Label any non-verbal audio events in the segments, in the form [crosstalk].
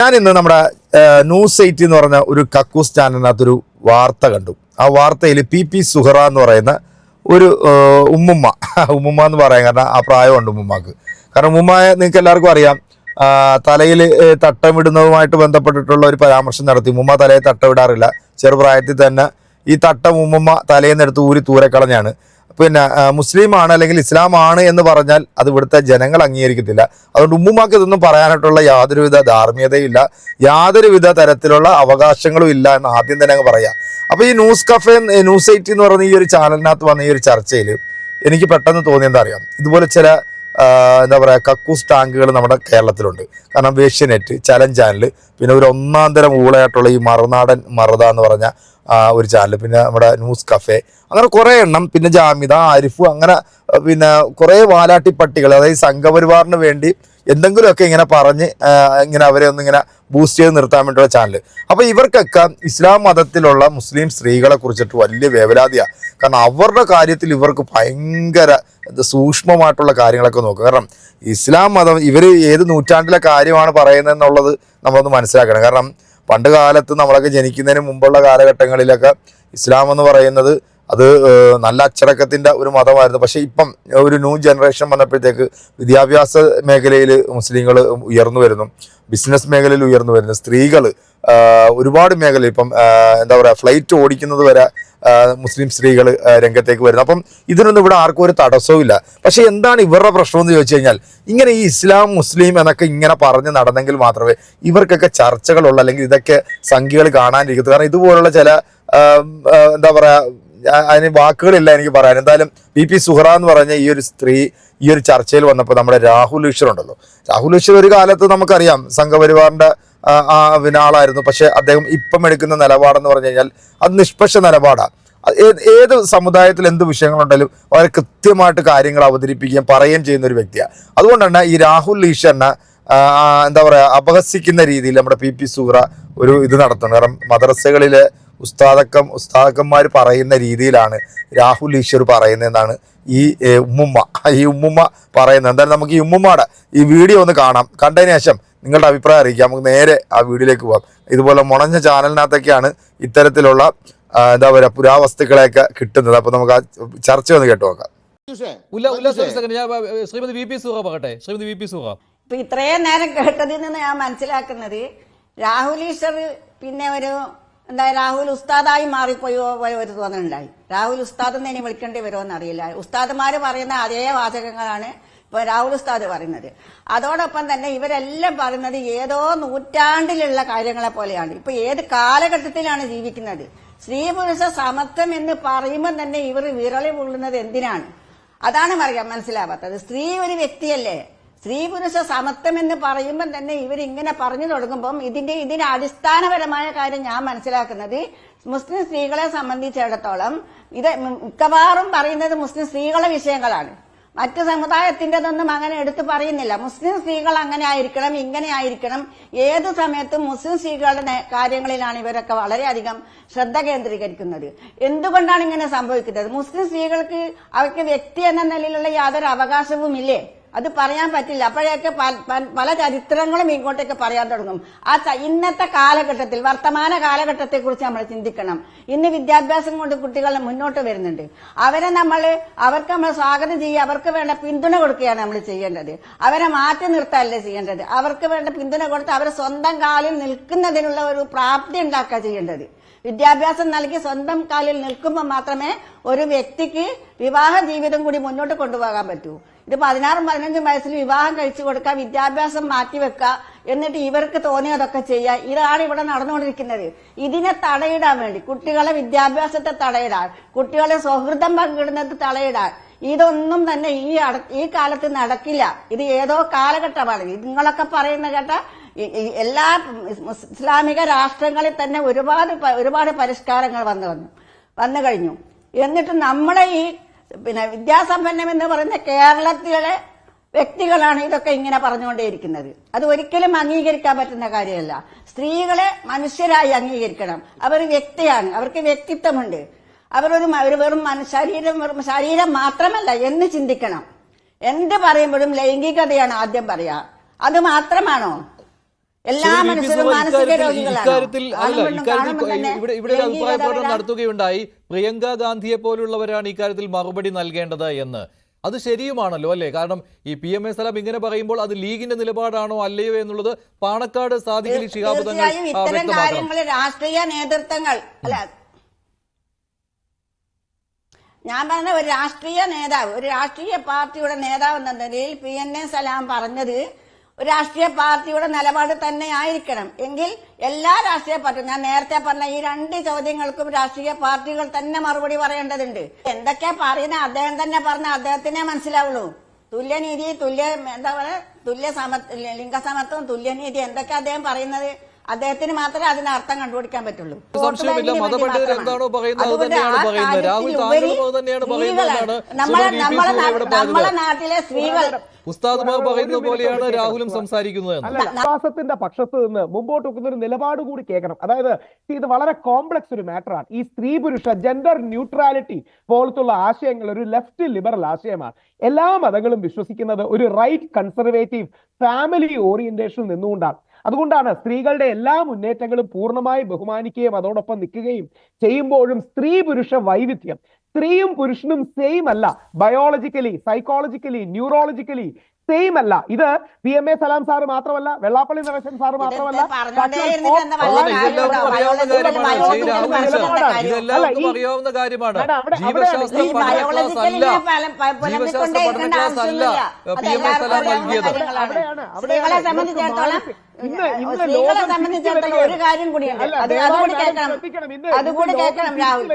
ഞാൻ ഇന്ന് നമ്മുടെ ന്യൂസ് എയ്റ്റി എന്ന് പറഞ്ഞ ഒരു കക്കൂസ് ചാനലിനകത്തൊരു വാർത്ത കണ്ടു. ആ വാർത്തയിൽ പി പി സുഹറ എന്ന് പറയുന്ന ഒരു ഉമ്മുമ്മ. [laughs] ഉമ്മുമ്മ എന്ന് പറയാൻ കാരണം ആ പ്രായമുണ്ട് ഉമ്മുമ്മക്ക്. കാരണം ഉമ്മുമ്മയെ നിങ്ങൾക്ക് എല്ലാവർക്കും അറിയാം തലയിൽ തട്ടമിടുന്നതുമായിട്ട് ബന്ധപ്പെട്ടിട്ടുള്ള ഒരു പരാമർശം നടത്തി. ഉമ്മുമ്മ തലയിൽ തട്ടമിടാറില്ല. ചെറുപ്രായത്തിൽ തന്നെ ഈ തട്ടം ഉമ്മുമ്മ എടുത്ത് ഊരി തൂരക്കളഞ്ഞാണ്. കളഞ്ഞാണ് പിന്നെ മുസ്ലിമാണ് അല്ലെങ്കിൽ ഇസ്ലാമാണ് എന്ന് പറഞ്ഞാൽ അത് ഇവിടുത്തെ ജനങ്ങൾ അംഗീകരിക്കത്തില്ല. അതുകൊണ്ട് ഉമ്മുമാക്ക് ഇതൊന്നും പറയാനായിട്ടുള്ള യാതൊരുവിധ ധാർമ്മികതയില്ല. യാതൊരുവിധ തരത്തിലുള്ള അവകാശങ്ങളും ഇല്ല എന്ന് ആദ്യം തന്നെ അങ്ങ് പറയാം. അപ്പൊ ഈ ന്യൂസ് കഫേ ന്യൂസ് എയ്റ്റി എന്ന് പറയുന്ന ഈ ഒരു ചാനലിനകത്ത് വന്ന ഈ ഒരു ചർച്ചയിൽ എനിക്ക് പെട്ടെന്ന് തോന്നിയെന്താ അറിയാം ഇതുപോലെ ചില എന്താ പറയുക കക്കൂസ് ടാങ്കുകൾ നമ്മുടെ കേരളത്തിലുണ്ട്. കാരണം വേഷ്യനെറ്റ് ചലഞ്ച് ചാനൽ പിന്നെ ഒരു ഒന്നാം തരം ഊളയായിട്ടുള്ള ഈ മറുനാടൻ മറുത എന്ന് പറഞ്ഞ ഒരു ചാനൽ പിന്നെ നമ്മുടെ ന്യൂസ് കഫേ അങ്ങനെ കുറേ എണ്ണം. പിന്നെ ജാമിത ആരിഫ് അങ്ങനെ പിന്നെ കുറേ വാലാട്ടി പട്ടികൾ അതായത് സംഘപരിവാറിന് വേണ്ടി എന്തെങ്കിലുമൊക്കെ ഇങ്ങനെ പറഞ്ഞ് ഇങ്ങനെ അവരെ ഒന്ന് ഇങ്ങനെ ബൂസ്റ്റ് ചെയ്ത് നിർത്താൻ വേണ്ടിയുള്ള ചാനൽ അപ്പോൾ ഇവർക്കൊക്കെ ഇസ്ലാം മതത്തിലുള്ള മുസ്ലിം സ്ത്രീകളെ കുറിച്ചിട്ട് വലിയ വേവലാതിയാണ് കാരണം അവരുടെ കാര്യത്തിൽ ഇവർക്ക് ഭയങ്കര സൂക്ഷ്മമായിട്ടുള്ള കാര്യങ്ങളൊക്കെ നോക്കുക. കാരണം ഇസ്ലാം മതം ഇവർ ഏത് നൂറ്റാണ്ടിലെ കാര്യമാണ് പറയുന്നത് എന്നുള്ളത് നമ്മളൊന്ന് മനസ്സിലാക്കണം. കാരണം പണ്ട് കാലത്ത് നമ്മളൊക്കെ ജനിക്കുന്നതിന് മുമ്പുള്ള കാലഘട്ടങ്ങളിലൊക്കെ ഇസ്ലാം എന്ന് പറയുന്നത് അത് നല്ല അച്ചടക്കത്തിന്റെ ഒരു മതമായിരുന്നു. പക്ഷേ ഇപ്പം ഒരു ന്യൂ ജനറേഷൻ വന്നപ്പോഴത്തേക്ക് വിദ്യാഭ്യാസ മേഖലയിൽ മുസ്ലിങ്ങൾ ഉയർന്നു വരുന്നു. ബിസിനസ് മേഖലയിൽ ഉയർന്നു വരുന്നു. സ്ത്രീകൾ ഒരുപാട് മേഖല ഇപ്പം എന്താ പറയുക ഫ്ലൈറ്റ് ഓടിക്കുന്നത് വരെ മുസ്ലിം സ്ത്രീകൾ രംഗത്തേക്ക് വരുന്നത്. അപ്പം ഇതിനൊന്നും ഇവിടെ ആർക്കും ഒരു തടസ്സവും ഇല്ല. പക്ഷെ എന്താണ് ഇവരുടെ പ്രശ്നം എന്ന് ചോദിച്ചു കഴിഞ്ഞാൽ ഇങ്ങനെ ഈ ഇസ്ലാം മുസ്ലിം എന്നൊക്കെ ഇങ്ങനെ പറഞ്ഞ് നടന്നെങ്കിൽ മാത്രമേ ഇവർക്കൊക്കെ ചർച്ചകളുള്ള അല്ലെങ്കിൽ ഇതൊക്കെ സംഖ്യകൾ കാണാനിരിക്കുന്നത് കാരണം ഇതുപോലുള്ള ചില എന്താ പറയുക അതിന് വാക്കുകളില്ല എനിക്ക് പറയാൻ. എന്തായാലും പി പി സുഹറ എന്ന് പറഞ്ഞ ഈ ഒരു സ്ത്രീ ഈ ഒരു ചർച്ചയിൽ വന്നപ്പോൾ നമ്മുടെ രാഹുൽ ഈശ്വർ ഉണ്ടല്ലോ. രാഹുൽ ഈശ്വർ ഒരു കാലത്ത് നമുക്കറിയാം ആ, പിന്നെ ആളായിരുന്നു പക്ഷെ അദ്ദേഹം ഇപ്പം എടുക്കുന്ന നിലപാടെന്ന് പറഞ്ഞു കഴിഞ്ഞാൽ അത് നിഷ്പക്ഷ നിലപാടാണ്. ഏത് സമുദായത്തിൽ എന്ത് വിഷയങ്ങളുണ്ടെങ്കിലും വളരെ കൃത്യമായിട്ട് കാര്യങ്ങൾ അവതരിപ്പിക്കുകയും പറയുകയും ചെയ്യുന്ന ഒരു വ്യക്തിയാണ്. അതുകൊണ്ടാണ് ഈ രാഹുൽ ഈശ്വറിനെ ആ, ആ, എന്താ പറയുക അപഹസിക്കുന്ന രീതിയിൽ നമ്മുടെ പി പി സൂറ ഒരു ഇത് നടത്തുന്നത് കാരണം മദ്രസകളിലെ ഉസ്താദക്കം ഉസ്താദക്കന്മാർ പറയുന്ന രീതിയിലാണ് രാഹുൽ ഈശ്വർ പറയുന്നതെന്നാണ് ഈ ഉമ്മുമ്മ ഈ ഉമ്മുമ്മ പറയുന്നത്. എന്തായാലും നമുക്ക് ഈ ഉമ്മുമ്മയുടെ ഈ വീഡിയോ ഒന്ന് കാണാം. കണ്ടതിന് ശേഷം നിങ്ങളുടെ അഭിപ്രായം അറിയിക്കാം. നമുക്ക് നേരെ ആ വീഡിയോയിലേക്ക് പോകാം ഇതുപോലെ മുണഞ്ഞ ചാനലിനകത്തൊക്കെയാണ് ഇത്തരത്തിലുള്ള എന്താ പറയുക പുരാവസ്തുക്കളെയൊക്കെ കിട്ടുന്നത്. അപ്പോൾ നമുക്ക് ആ ചർച്ച ഒന്ന് കേട്ടു നോക്കാം. ഉല്ല ഉല്ലാസ് ഞാൻ ഏ, ശ്രീമതി വി പി സുഹ പറയട്ടെ. ശ്രീമതി വി പി സുഹ ഇപ്പൊ ഇത്രയും നേരം കേട്ടതിൽ നിന്ന് ഞാൻ മനസ്സിലാക്കുന്നത് രാഹുൽ ഈശ്വർ പിന്നെ ഒരു എന്താ രാഹുൽ ഉസ്താദായി മാറിപ്പോയോ പോയ ഒരു തോന്നലുണ്ടായി. രാഹുൽ ഉസ്താദ് എന്ന് ഇനി വിളിക്കേണ്ടി വരുമോ എന്നറിയില്ല. ഉസ്താദ്മാര് പറയുന്ന അതേ വാചകങ്ങളാണ് ഇപ്പൊ രാഹുൽ പറയുന്നത്. അതോടൊപ്പം തന്നെ ഇവരെല്ലാം പറയുന്നത് ഏതോ നൂറ്റാണ്ടിലുള്ള കാര്യങ്ങളെ പോലെയാണ്. ഇപ്പൊ ഏത് കാലഘട്ടത്തിലാണ് ജീവിക്കുന്നത്? സ്ത്രീ പുരുഷ സമത്വം എന്ന് പറയുമ്പോൾ തന്നെ ഇവർ വിരളി കൊള്ളുന്നത് എന്തിനാണ്? അതാണ് പറയാൻ മനസ്സിലാവാത്തത്. സ്ത്രീ ഒരു വ്യക്തിയല്ലേ? സ്ത്രീ പുരുഷ സമത്വം എന്ന് പറയുമ്പോൾ തന്നെ ഇവരിങ്ങനെ പറഞ്ഞു തുടങ്ങുമ്പം ഇതിന്റെ ഇതിന്റെ അടിസ്ഥാനപരമായ കാര്യം ഞാൻ മനസ്സിലാക്കുന്നത് മുസ്ലിം സ്ത്രീകളെ സംബന്ധിച്ചിടത്തോളം ഇത് മിക്കവാറും പറയുന്നത് മുസ്ലിം സ്ത്രീകളെ വിഷയങ്ങളാണ്. മറ്റു സമുദായത്തിന്റെതൊന്നും അങ്ങനെ എടുത്തു പറയുന്നില്ല. മുസ്ലിം സ്ത്രീകൾ അങ്ങനെ ആയിരിക്കണം ഇങ്ങനെ ആയിരിക്കണം. ഏത് സമയത്തും മുസ്ലിം സ്ത്രീകളുടെ കാര്യങ്ങളിലാണ് ഇവരൊക്കെ വളരെയധികം ശ്രദ്ധ കേന്ദ്രീകരിക്കുന്നത്. എന്തുകൊണ്ടാണ് ഇങ്ങനെ സംഭവിക്കുന്നത്? മുസ്ലിം സ്ത്രീകൾക്ക് അവർക്ക് വ്യക്തി എന്ന നിലയിലുള്ള യാതൊരു അവകാശവും ഇല്ലേ അത് പറയാൻ പറ്റില്ല. അപ്പോഴേക്ക് പല- ചരിത്രങ്ങളും ഇങ്ങോട്ടേക്ക് പറയാൻ തുടങ്ങും. ആ ഇന്നത്തെ കാലഘട്ടത്തിൽ വർത്തമാന കാലഘട്ടത്തെ കുറിച്ച് നമ്മൾ ചിന്തിക്കണം. ഇന്ന് വിദ്യാഭ്യാസം കൊണ്ട് കുട്ടികൾ മുന്നോട്ട് വരുന്നുണ്ട്. അവരെ നമ്മൾ അവർക്ക് നമ്മൾ സ്വാഗതം ചെയ്യുക അവർക്ക് വേണ്ട പിന്തുണ കൊടുക്കുകയാണ് നമ്മൾ ചെയ്യേണ്ടത്. അവരെ മാറ്റി നിർത്താനല്ലേ ചെയ്യേണ്ടത്. അവർക്ക് വേണ്ട പിന്തുണ കൊടുത്ത് അവരെ സ്വന്തം കാലിൽ നിൽക്കുന്നതിനുള്ള ഒരു പ്രാപ്തി ഉണ്ടാക്കുക ചെയ്യേണ്ടത്. വിദ്യാഭ്യാസം നൽകി സ്വന്തം കാലിൽ നിൽക്കുമ്പോൾ മാത്രമേ ഒരു വ്യക്തിക്ക് വിവാഹ ജീവിതം കൂടി മുന്നോട്ട് കൊണ്ടുപോകാൻ പറ്റൂ. ഇത് പതിനാറും പതിനഞ്ചും വയസ്സിൽ വിവാഹം കഴിച്ചു കൊടുക്കുക വിദ്യാഭ്യാസം മാറ്റിവെക്കുക എന്നിട്ട് ഇവർക്ക് തോന്നിയതൊക്കെ ചെയ്യുക. ഇതാണ് ഇവിടെ നടന്നുകൊണ്ടിരിക്കുന്നത്. ഇതിനെ തടയിടാൻ വേണ്ടി കുട്ടികളെ വിദ്യാഭ്യാസത്തെ തടയിടാൻ കുട്ടികളെ സൗഹൃദം പങ്കിടുന്നത് തടയിടാൻ. ഇതൊന്നും തന്നെ ഈ ഈ കാലത്ത് നടക്കില്ല. ഇത് ഏതോ കാലഘട്ടമാണ്. നിങ്ങളൊക്കെ പറയുന്ന കേട്ട എല്ലാ ഇസ്ലാമിക രാഷ്ട്രങ്ങളിൽ തന്നെ ഒരുപാട് ഒരുപാട് പരിഷ്കാരങ്ങൾ വന്നു വന്നു വന്നു കഴിഞ്ഞു. എന്നിട്ട് നമ്മളെ ഈ പിന്നെ വിദ്യാസമ്പന്നം എന്ന് പറയുന്ന കേരളത്തിലെ വ്യക്തികളാണ് ഇതൊക്കെ ഇങ്ങനെ പറഞ്ഞുകൊണ്ടേയിരിക്കുന്നത്. അത് ഒരിക്കലും അംഗീകരിക്കാൻ പറ്റുന്ന കാര്യമല്ല. സ്ത്രീകളെ മനുഷ്യരായി അംഗീകരിക്കണം. അവർ വ്യക്തിയാണ്. അവർക്ക് വ്യക്തിത്വമുണ്ട്. അവരൊരു ഒരു വെറും ശരീരം വെറും ശരീരം മാത്രമല്ല എന്ന് ചിന്തിക്കണം. എന്ത് പറയുമ്പോഴും ലൈംഗികതയാണ് ആദ്യം പറയാ. അത് മാത്രമാണോ? എല്ലാ മനുഷ്യരും മാനസിക രോഗികളാണ്. നടത്തുകയുണ്ടായി. പ്രിയങ്ക ഗാന്ധിയെ പോലുള്ളവരാണ് ഇക്കാര്യത്തിൽ മറുപടി നൽകേണ്ടത് എന്ന്. അത് ശരിയുമാണല്ലോ അല്ലേ? കാരണം ഈ പി എം എ സലാം ഇങ്ങനെ പറയുമ്പോൾ അത് ലീഗിന്റെ നിലപാടാണോ അല്ലയോ എന്നുള്ളത് പാണക്കാട് സാദിഖലി ശിഹാബ് തങ്ങൾ രാഷ്ട്രീയ നേതൃത്വങ്ങൾ അല്ല ഞാൻ പറഞ്ഞ ഒരു രാഷ്ട്രീയ നേതാവ് ഒരു രാഷ്ട്രീയ പാർട്ടിയുടെ നേതാവ് എന്ന നിലയിൽ പി എൻ എ സലാം പറഞ്ഞത് രാഷ്ട്രീയ പാർട്ടിയുടെ നിലപാട് തന്നെ ആയിരിക്കണം. എങ്കിൽ എല്ലാ രാഷ്ട്രീയ പാർട്ടിയും ഞാൻ നേരത്തെ പറഞ്ഞ ഈ രണ്ട് ചോദ്യങ്ങൾക്കും രാഷ്ട്രീയ പാർട്ടികൾ തന്നെ മറുപടി പറയേണ്ടതുണ്ട്. എന്തൊക്കെ പറയുന്ന? അദ്ദേഹം തന്നെ പറഞ്ഞ അദ്ദേഹത്തിനെ മനസ്സിലാവുള്ളൂ. തുല്യനീതി തുല്യ എന്താ പറയുക തുല്യ സമ ലിംഗസമത്വം തുല്യനീതി എന്തൊക്കെ അദ്ദേഹം പറയുന്നത്? അദ്ദേഹത്തിന് മാത്രമേ അതിന് അർത്ഥം കണ്ടുപിടിക്കാൻ പറ്റുള്ളൂ. സംശയമില്ല മതപണ്ഡിതർ എന്താണോ പറയുന്നത് തന്നെയാണ് പറയുന്നത്. രാഹുൽ തന്നെയാണ് പറയുന്നതെന്നാണ് സ്ത്രീകളാണ്. നമ്മളെ ശ്രീമതി വി. പി. നമ്മളെ സുഹ ഇവിടെ നാ- നമ്മളെ പറഞ്ഞത് നാട്ടിലെ സ്ത്രീകൾ ഉസ്താദ്മാർ പറയുന്നത് പോലെയാണ് രാഹുലും സംസാരിക്കുന്നത് അല്ല വിശ്വാസത്തിന്റെ പക്ഷത്ത് നിന്ന് മുമ്പോട്ട് വെക്കുന്ന ഒരു നിലപാട് കൂടി കേൾക്കണം. അതായത് ഇത് വളരെ കോംപ്ലക്സ് ഒരു മാറ്ററാണ് ഈ സ്ത്രീ പുരുഷ ജെൻഡർ ന്യൂട്രാലിറ്റി പോലത്തുള്ള ആശയങ്ങൾ ഒരു ലെഫ്റ്റ് ലിബറൽ ആശയമാണ്. എല്ലാ മതങ്ങളും വിശ്വസിക്കുന്നത് ഒരു റൈറ്റ് കൺസർവേറ്റീവ് ഫാമിലി ഓറിയന്റേഷനിൽ നിന്നുകൊണ്ടാണ്. അതുകൊണ്ടാണ് സ്ത്രീകളുടെ എല്ലാ മുന്നേറ്റങ്ങളും പൂർണമായി ബഹുമാനിക്കുകയും അതോടൊപ്പം നിൽക്കുകയും ചെയ്യുമ്പോഴും സ്ത്രീ പുരുഷ വൈവിധ്യം. സ്ത്രീയും പുരുഷനും സെയിം അല്ല. ബയോളജിക്കലി സൈക്കോളജിക്കലി ന്യൂറോളജിക്കലി സെയിം അല്ല. ഇത് P M A Salam sir മാത്രമല്ല വെള്ളാപ്പള്ളി നടേശൻ സാറ് മാത്രമല്ല? അറിയാവുന്ന കാര്യമാണ് ജീവശാസ്ത്ര. സ്ത്രീകളെ സംബന്ധിച്ചിടത്തോളം സ്ത്രീകളെ ഒരു കാര്യം കൂടിയുണ്ട്. ദയവായി അതുകൂടി കേൾക്കണം. അതുകൂടി കേൾക്കണം രാഹുൽ.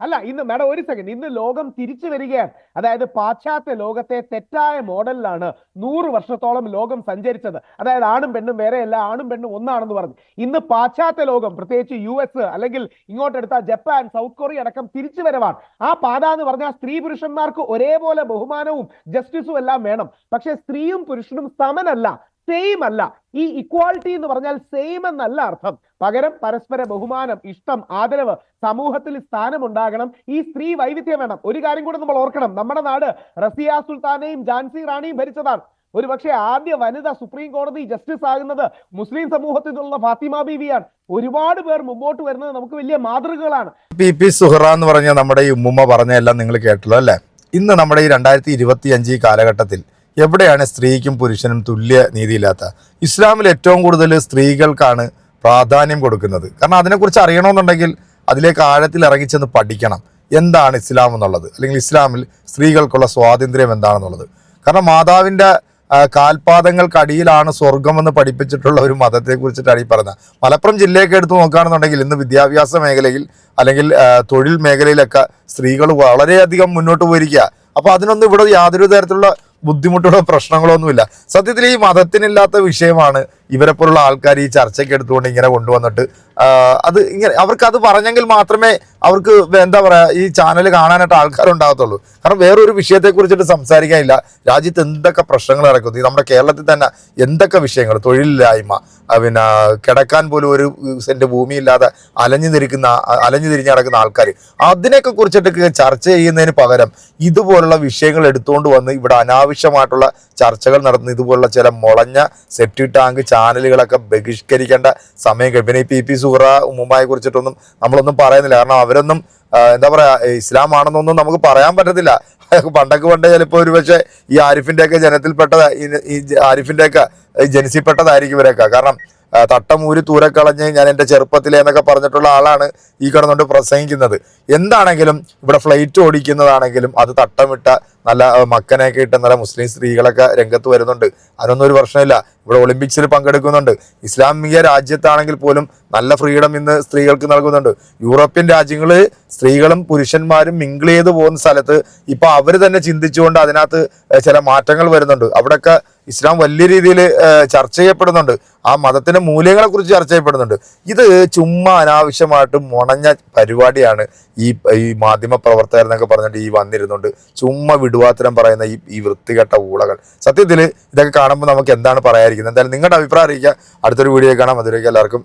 അല്ല ഇന്ന് മാഡം ഒരു സെക്കൻഡ് ഇന്ന് ലോകം തിരിച്ചു വരികയാണ്. അതായത് പാശ്ചാത്യ ലോകത്തെ തെറ്റായ മോഡലിലാണ് നൂറ് വർഷത്തോളം ലോകം സഞ്ചരിച്ചത്. അതായത് ആണും പെണ്ണും വേറെയല്ല ആണും പെണ്ണും ഒന്നാണെന്ന് പറഞ്ഞു. ഇന്ന് പാശ്ചാത്യ ലോകം പ്രത്യേകിച്ച് യു എസ് അല്ലെങ്കിൽ ഇങ്ങോട്ടെടുത്ത ജപ്പാൻ സൗത്ത് കൊറിയ അടക്കം തിരിച്ചു വരവാണ്. ആ പാത എന്ന് പറഞ്ഞാൽ സ്ത്രീ പുരുഷന്മാർക്ക് ഒരേപോലെ ബഹുമാനവും ജസ്റ്റിസും എല്ലാം വേണം. പക്ഷേ സ്ത്രീയും പുരുഷനും സമനല്ല. സെയിം അല്ല. ഈ ഇക്വാളിറ്റി എന്ന് പറഞ്ഞാൽ സെയിം എന്നല്ല അർത്ഥം. പകരം പരസ്പര ബഹുമാനം ഇഷ്ടം ആദരവ് സമൂഹത്തിൽ സ്ഥാനമുണ്ടാകണം. ഈ സ്ത്രീ വൈവിധ്യം വേണം. ഒരു കാര്യം കൂടെ നമ്മൾ ഓർക്കണം. നമ്മുടെ നാട് റസിയ സുൽത്താനെയും ജാൻസി റാണിയും ഭരിച്ചതാണ്. ഒരു പക്ഷേ ആദ്യ വനിത സുപ്രീം കോടതി ജസ്റ്റിസ് ആകുന്നത് മുസ്ലിം സമൂഹത്തിൽ നിന്നുള്ള ഫാത്തിമ ബീവിയാണ്. ഒരുപാട് പേർ മുമ്പോട്ട് വരുന്നത് നമുക്ക് വലിയ മാതൃകകളാണ്. പി പി സുഹറ എന്ന് പറഞ്ഞ നമ്മുടെ ഈ ഉമ്മുമ്മ പറഞ്ഞതെല്ലാം നിങ്ങൾ കേട്ടല്ലോ അല്ലേ? ഇന്ന് നമ്മുടെ ഈ രണ്ടായിരത്തി ഇരുപത്തി അഞ്ച് കാലഘട്ടത്തിൽ എവിടെയാണ് സ്ത്രീക്കും പുരുഷനും തുല്യ നീതിയില്ലാത്ത? ഇസ്ലാമിൽ ഏറ്റവും കൂടുതൽ സ്ത്രീകൾക്കാണ് പ്രാധാന്യം കൊടുക്കുന്നത്. കാരണം അതിനെക്കുറിച്ച് അറിയണമെന്നുണ്ടെങ്കിൽ അതിലേക്ക് ആഴത്തിൽ ഇറങ്ങിച്ചെന്ന് പഠിക്കണം. എന്താണ് ഇസ്ലാം എന്നുള്ളത്? അല്ലെങ്കിൽ ഇസ്ലാമിൽ സ്ത്രീകൾക്കുള്ള സ്വാതന്ത്ര്യം എന്താണെന്നുള്ളത്? കാരണം മാതാവിന്റെ കാൽപാദങ്ങൾക്കടിയിലാണ് സ്വർഗമെന്ന് പഠിപ്പിച്ചിട്ടുള്ള ഒരു മതത്തെ കുറിച്ചിട്ടാണ് ഈ പറഞ്ഞത് മലപ്പുറം ജില്ലയൊക്കെ എടുത്ത് നോക്കുകയാണെന്നുണ്ടെങ്കിൽ ഇന്ന് വിദ്യാഭ്യാസ മേഖലയിൽ അല്ലെങ്കിൽ തൊഴിൽ മേഖലയിലൊക്കെ സ്ത്രീകൾ വളരെയധികം മുന്നോട്ട് പോയിരിക്കുക. അപ്പോൾ അതിനൊന്നും ഇവിടെ യാതൊരു തരത്തിലുള്ള ബുദ്ധിമുട്ടുകളോ പ്രശ്നങ്ങളോ ഒന്നുമില്ല. സത്യത്തിൽ ഈ മതത്തിനില്ലാത്ത വിഷയമാണ് ഇവരെ പോലുള്ള ആൾക്കാർ ഈ ചർച്ചയ്ക്ക് എടുത്തുകൊണ്ട് ഇങ്ങനെ കൊണ്ടുവന്നിട്ട് അത് ഇങ്ങനെ അവർക്ക് അത് പറഞ്ഞെങ്കിൽ മാത്രമേ അവർക്ക് എന്താ പറയുക ഈ ചാനൽ കാണാനായിട്ട് ആൾക്കാരുണ്ടാകത്തുള്ളൂ. കാരണം വേറൊരു വിഷയത്തെ കുറിച്ചിട്ട് സംസാരിക്കാനില്ല. രാജ്യത്ത് എന്തൊക്കെ പ്രശ്നങ്ങൾ നടക്കുന്നു? നമ്മുടെ കേരളത്തിൽ തന്നെ എന്തൊക്കെ വിഷയങ്ങൾ? തൊഴിലില്ലായ്മ പിന്നെ കിടക്കാൻ പോലും ഒരു സെന്റ് ഭൂമിയില്ലാതെ അലഞ്ഞു തിരിക്കുന്ന അലഞ്ഞു തിരിഞ്ഞ് നടക്കുന്ന ആൾക്കാർ. അതിനെയൊക്കെ കുറിച്ചിട്ട് ചർച്ച ചെയ്യുന്നതിന് പകരം ഇതുപോലുള്ള വിഷയങ്ങൾ എടുത്തുകൊണ്ട് വന്ന് ഇവിടെ അനാവശ്യമായിട്ടുള്ള ചർച്ചകൾ നടത്തുന്ന ഇതുപോലുള്ള ചില മുളഞ്ഞ സെപ്റ്റി ടാങ്ക് ചാനലുകളൊക്കെ ബഹിഷ്കരിക്കേണ്ട സമയം കഴിഞ്ഞു. പിന്നെ ഈ പി പി സുഹറ ഉമ്മുമായെ കുറിച്ചിട്ടൊന്നും നമ്മളൊന്നും പറയുന്നില്ല. കാരണം അവരൊന്നും എന്താ പറയാ ഇസ്ലാം ആണെന്നൊന്നും നമുക്ക് പറയാൻ പറ്റത്തില്ല. [laughs] പണ്ടൊക്കെ പണ്ട് ചിലപ്പോൾ ഒരു പക്ഷേ ഈ ആരിഫിന്റെ ഒക്കെ ജനത്തിൽപ്പെട്ട ഈ ആരിഫിന്റെ ഒക്കെ ജനിസിൽപ്പെട്ടതായിരിക്കും ഇവരൊക്കെ. കാരണം തട്ടമൂരി തൂരക്കളഞ്ഞ് ഞാൻ എന്റെ ചെറുപ്പത്തിലെ എന്നൊക്കെ പറഞ്ഞിട്ടുള്ള ആളാണ് ഈ കിടന്നുകൊണ്ട് പ്രസംഗിക്കുന്നത്. എന്താണെങ്കിലും ഇവിടെ ഫ്ലൈറ്റ് ഓടിക്കുന്നതാണെങ്കിലും അത് തട്ടമിട്ട നല്ല മക്കനെയൊക്കെ ഇട്ട് നല്ല മുസ്ലിം സ്ത്രീകളൊക്കെ രംഗത്ത് വരുന്നുണ്ട്. അതിനൊന്നും ഒരു പ്രശ്നമില്ല. ഇവിടെ ഒളിമ്പിക്സിൽ പങ്കെടുക്കുന്നുണ്ട്. ഇസ്ലാമിക രാജ്യത്താണെങ്കിൽ പോലും നല്ല ഫ്രീഡം ഇന്ന് സ്ത്രീകൾക്ക് നൽകുന്നുണ്ട്. യൂറോപ്യൻ രാജ്യങ്ങൾ സ്ത്രീകളും പുരുഷന്മാരും മിങ്കിൾ ചെയ്ത് പോകുന്ന സ്ഥലത്ത് ഇപ്പൊ അവർ തന്നെ ചിന്തിച്ചുകൊണ്ട് അതിനകത്ത് ചില മാറ്റങ്ങൾ വരുന്നുണ്ട്. അവിടെയൊക്കെ ഇസ്ലാം വലിയ രീതിയിൽ ചർച്ച ചെയ്യപ്പെടുന്നുണ്ട്. ആ മതത്തിന്റെ മൂല്യങ്ങളെ കുറിച്ച് ചർച്ച ചെയ്യപ്പെടുന്നുണ്ട്. ഇത് ചുമ്മാ അനാവശ്യമായിട്ട് മുണഞ്ഞ പരിപാടിയാണ് ഈ ഈ മാധ്യമ പ്രവർത്തകർ എന്നൊക്കെ പറഞ്ഞിട്ട് ഈ വന്നിരുന്നുണ്ട്. ചുമ്മാ വിടുവാത്തരം പറയുന്ന ഈ ഈ വൃത്തികെട്ട ഊളകൾ. സത്യത്തിൽ ഇതൊക്കെ കാണുമ്പോൾ നമുക്ക് എന്താണ് പറയാതിരിക്കുന്നത്? എന്തായാലും നിങ്ങളുടെ അഭിപ്രായം അറിയിക്കുക. അടുത്തൊരു വീഡിയോ കാണാം. അതിലേക്ക് എല്ലാവർക്കും